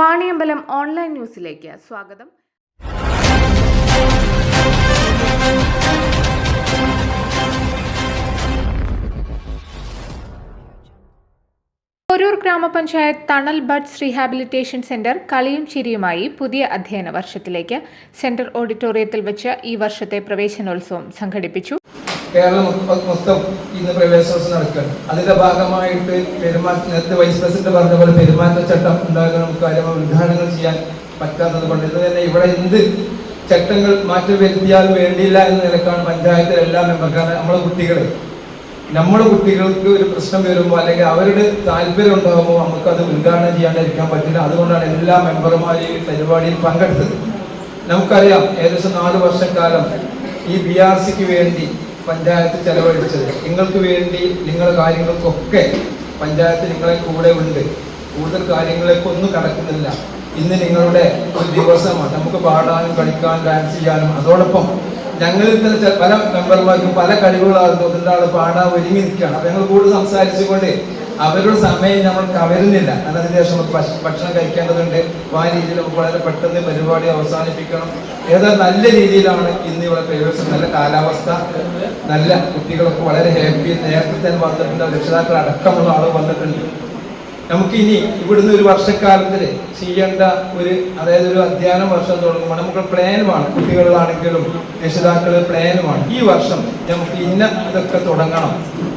Vaniyambalam online ന്യൂസിലേക്ക് സ്വാഗതം. പൊരൂർ ഗ്രാമപഞ്ചായത്ത് തണൽ ബഡ്സ് റീഹാബിലിറ്റേഷൻ സെന്റർ കളിയും ചിരിയുമായി പുതിയ അധ്യയന വർഷത്തിലേക്ക്. സെന്റർ ഓഡിറ്റോറിയത്തിൽ വെച്ച് ഈ വർഷത്തെ പ്രവേശനോത്സവം സംഘടിപ്പിച്ചു. കേരളം മൊത്ത- ഇന്ന് പ്രവേശനം നടക്കുകയാണ്. അതിന്റെ ഭാഗമായിട്ട് പെരുമാറ്റ നേരത്തെ വൈസ് പ്രസിഡന്റ് പറഞ്ഞ പോലെ പെരുമാറ്റച്ചട്ടം ഉണ്ടാകുന്ന നമുക്ക് കാര്യമായ ഉദ്ഘാടനങ്ങൾ ചെയ്യാൻ പറ്റാത്തത് കൊണ്ട്. ഇത് തന്നെ ഇവിടെ എന്ത് ചട്ടങ്ങൾ മാറ്റം വരുത്തിയാൽ വേണ്ടിയില്ല എന്ന നിലക്കാണ് പഞ്ചായത്തിലെ എല്ലാ മെമ്പർക്കാണ് നമ്മളെ കുട്ടികൾ നമ്മുടെ കുട്ടികൾക്ക് ഒരു പ്രശ്നം വരുമ്പോൾ അല്ലെങ്കിൽ അവരുടെ താല്പര്യം ഉണ്ടാകുമ്പോൾ നമുക്കത് ഉദ്ഘാടനം ചെയ്യാണ്ടിരിക്കാൻ പറ്റില്ല. അതുകൊണ്ടാണ് എല്ലാ മെമ്പർമാരും ഈ പരിപാടിയിൽ പങ്കെടുത്തത്. നമുക്കറിയാം ഏകദേശം നാല് വർഷക്കാലം ഈ ബി ആർ സിക്ക് വേണ്ടി പഞ്ചായത്ത് ചെലവഴിച്ചത്. നിങ്ങൾക്ക് വേണ്ടി നിങ്ങളുടെ കാര്യങ്ങൾക്കൊക്കെ പഞ്ചായത്ത് നിങ്ങളെ കൂടെ ഉണ്ട്. കൂടുതൽ കാര്യങ്ങളേക്കൊന്നും കടക്കുന്നില്ല. ഇന്ന് നിങ്ങളുടെ ഒരു ദിവസമാണ്. നമുക്ക് പാടാനും കളിക്കാനും ഡാൻസ് ചെയ്യാനും. അതോടൊപ്പം ഞങ്ങളിൽ തന്നെ പല മെമ്പർമാർക്കും പല കഴിവുകളാകുന്നു ഒരാൾ പാടാൻ ഒരുങ്ങി നിൽക്കുകയാണ്. അപ്പം ഞങ്ങൾ കൂടുതൽ സംസാരിച്ചുകൊണ്ട് അവരുടെ സമയം നമ്മൾ കവരുന്നില്ല. അതിന് ശേഷം ഭക്ഷണം കഴിക്കേണ്ടതുണ്ട്. ആ രീതിയിൽ വളരെ പെട്ടെന്ന് പരിപാടി അവസാനിപ്പിക്കണം. ഏതാ നല്ല രീതിയിലാണ് ഇന്ന് ഇവിടെ പ്രവേശനം നല്ല കാലാവസ്ഥ. നല്ല കുട്ടികളൊക്കെ വളരെ ഹാപ്പി നേരത്തെ തന്നെ വന്നിട്ടുണ്ട്. രക്ഷിതാക്കൾ അടക്കമുള്ള ആളുകൾ വന്നിട്ടുണ്ട്. നമുക്കിനി ഇവിടുന്ന് ഒരു വർഷക്കാലത്തിൽ ചെയ്യേണ്ട ഒരു അതായത് ഒരു അധ്യയന വർഷം തുടങ്ങുമ്പോൾ നമുക്ക് പ്ലാനുമാണ് കുട്ടികളിലാണെങ്കിലും രക്ഷിതാക്കൾ പ്ലാനുമാണ് ഈ വർഷം നമുക്ക് ഇന്ന ഇതൊക്കെ തുടങ്ങണം.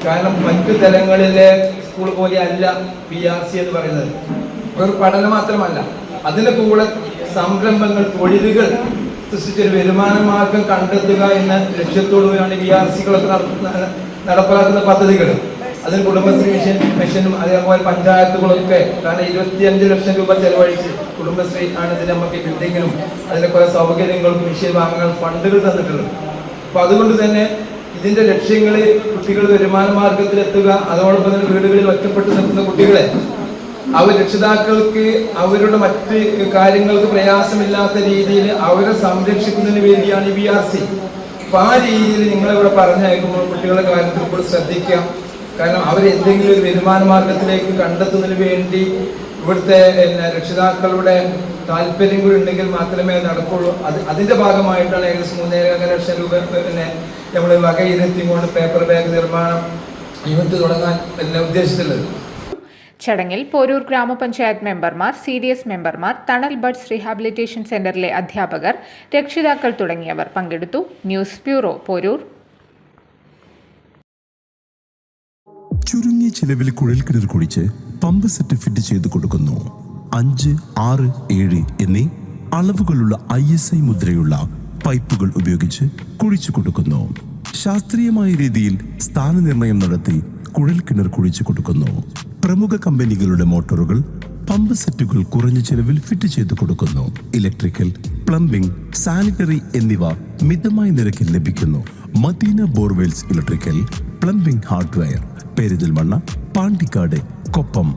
കാരണം മറ്റു തലങ്ങളിലെ സ്കൂൾ പോലെ അല്ല പി ആർ സി എന്ന് പറയുന്നത്. ഒരു പഠനം മാത്രമല്ല അതിന്റെ കൂടെ സംരംഭങ്ങൾ തൊഴിലുകൾ സൃഷ്ടിച്ചൊരു വരുമാന മാർഗം കണ്ടെത്തുക എന്ന ലക്ഷ്യത്തോടുകൂടിയാണ് പി ആർ സികളൊക്കെ നടപ്പിലാക്കുന്ന പദ്ധതികൾ. അതിന് കുടുംബശ്രീ മിഷൻ മിഷനും അതേപോലെ പഞ്ചായത്തുകളൊക്കെ കാരണം ഇരുപത്തിയഞ്ച് ലക്ഷം രൂപ ചെലവഴിച്ച് കുടുംബശ്രീ ആണ് ഇതിന് നമുക്ക് ബിൽഡിങ്ങിനും അതിലെ കുറെ സൗകര്യങ്ങൾക്കും മിഷൻ വാങ്ങാൻ ഫണ്ടുകൾ തന്നിട്ടുള്ളത്. അപ്പൊ അതുകൊണ്ട് തന്നെ ഇതിന്റെ ലക്ഷ്യങ്ങളിൽ കുട്ടികൾ വരുമാന മാർഗത്തിലെത്തുക അതോടൊപ്പം തന്നെ വീടുകളിൽ ഒറ്റപ്പെട്ട് നിൽക്കുന്ന കുട്ടികളെ. അവർ രക്ഷിതാക്കൾക്ക് അവരുടെ മറ്റ് കാര്യങ്ങൾക്ക് പ്രയാസമില്ലാത്ത രീതിയിൽ അവരെ സംരക്ഷിക്കുന്നതിന് വേണ്ടിയാണ് ഈ ബി ആർ സി അപ്പൊ ആ രീതിയിൽ നിങ്ങളിവിടെ പറഞ്ഞയക്കുമ്പോൾ കുട്ടികളുടെ കാര്യത്തിൽ കൂടെ ശ്രദ്ധിക്കാം. കാരണം അവർ എന്തെങ്കിലും ഒരു വരുമാന മാർഗത്തിലേക്ക് കണ്ടെത്തുന്നതിന് വേണ്ടി ഇവിടുത്തെ രക്ഷിതാക്കളുടെ താല്പര്യം കൂടി ഉണ്ടെങ്കിൽ മാത്രമേ നടക്കുള്ളൂ. അത് അതിന്റെ ഭാഗമായിട്ടാണ് ഏകദേശം മൂന്നേകാല ലക്ഷം രൂപ പിന്നെ നമ്മൾ വകയിരുത്തിക്കൊണ്ട് പേപ്പർ ബാഗ് നിർമ്മാണം യൂണിറ്റ് തുടങ്ങാൻ പിന്നെ ഉദ്ദേശിച്ചിട്ടുള്ളത്. ചടങ്ങിൽ പോരൂർ ഗ്രാമപഞ്ചായത്ത് മെമ്പർമാർ സി ഡി എസ് മെമ്പർമാർ തണൽ ബഡ്സ് റീഹാബിലിറ്റേഷൻ സെന്ററിലെ അധ്യാപകർ രക്ഷിതാക്കൾ തുടങ്ങിയവർ പങ്കെടുത്തു. News bureau Poroor. ചുരുങ്ങിയ ചിലവിൽ കുഴൽക്കിണർ കുഴിച്ച് പമ്പ് സെറ്റ് ഫിറ്റ് ചെയ്ത് കൊടുക്കുന്നു. അഞ്ച് ആറ് ഏഴ് എന്നീ അളവുകളുള്ള ഐ എസ് ഐ മുദ്രയുള്ള പൈപ്പുകൾ ഉപയോഗിച്ച് കുഴിച്ചു കൊടുക്കുന്നു. ശാസ്ത്രീയമായ രീതിയിൽ സ്ഥാനനിർണയം നടത്തി കുഴൽക്കിണർ കുഴിച്ചു കൊടുക്കുന്നു. പ്രമുഖ കമ്പനികളുടെ മോട്ടോറുകൾ പമ്പ് സെറ്റുകൾ കുറഞ്ഞ ചെലവിൽ ഫിറ്റ് ചെയ്ത് കൊടുക്കുന്നു. ഇലക്ട്രിക്കൽ പ്ലംബിംഗ് സാനിറ്ററി എന്നിവ മിതമായ നിരക്കിൽ ലഭിക്കുന്നു. Madeena borewells electrical plumbing hardware Perinthalmanna Pandikkad Koppam.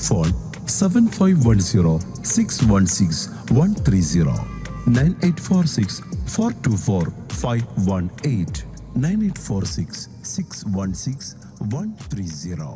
Phone seven five one zero six one six one three zero nine eight four six four two four five one eight nine eight four six six one six one three zero